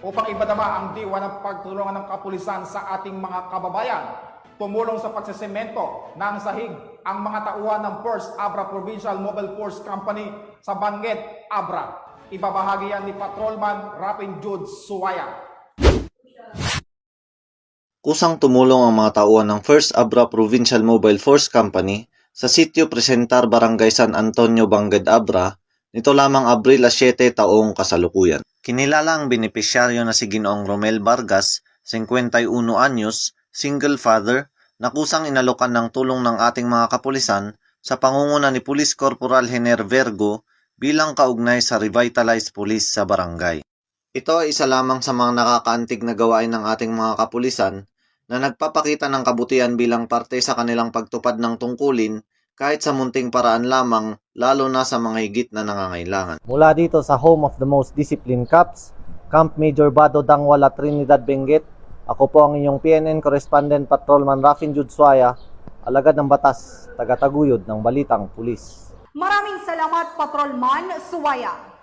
upang ibadama ang diwa ng pagtulungan ng kapulisan sa ating mga kababayan. Tumulong sa pagsisemento ng sahig ang mga tauhan ng First Abra Provincial Mobile Force Company sa Banget, Abra. Ibabahagi yan ni Patrolman Rapin Jude Suwaya. Kusang tumulong ang mga tauhan ng First Abra Provincial Mobile Force Company sa sitio Presentar Barangay San Antonio, Banged Abra nito lamang Abril 7 taong kasalukuyan. Kinilala ang benepisyaryo na si Ginoong Romel Vargas, 51 anyos, single father, na kusang inalokan ng tulong ng ating mga kapulisan sa pangunguna ni Police Corporal Hener Vergo bilang kaugnay sa Revitalized Police sa barangay. Ito ay isa lamang sa mga nakakaantig na gawain ng ating mga kapulisan na nagpapakita ng kabutihan bilang parte sa kanilang pagtupad ng tungkulin kahit sa munting paraan lamang lalo na sa mga higit na nangangailangan. Mula dito sa home of the most disciplined cops, Camp Major Bado Dangwala, Trinidad, Benguet, ako po ang inyong PNN Correspondent Patrolman Rafin Judswaya, alagad ng batas, tagataguyod ng Balitang Pulis. Maraming salamat, Patrolman Suwaya.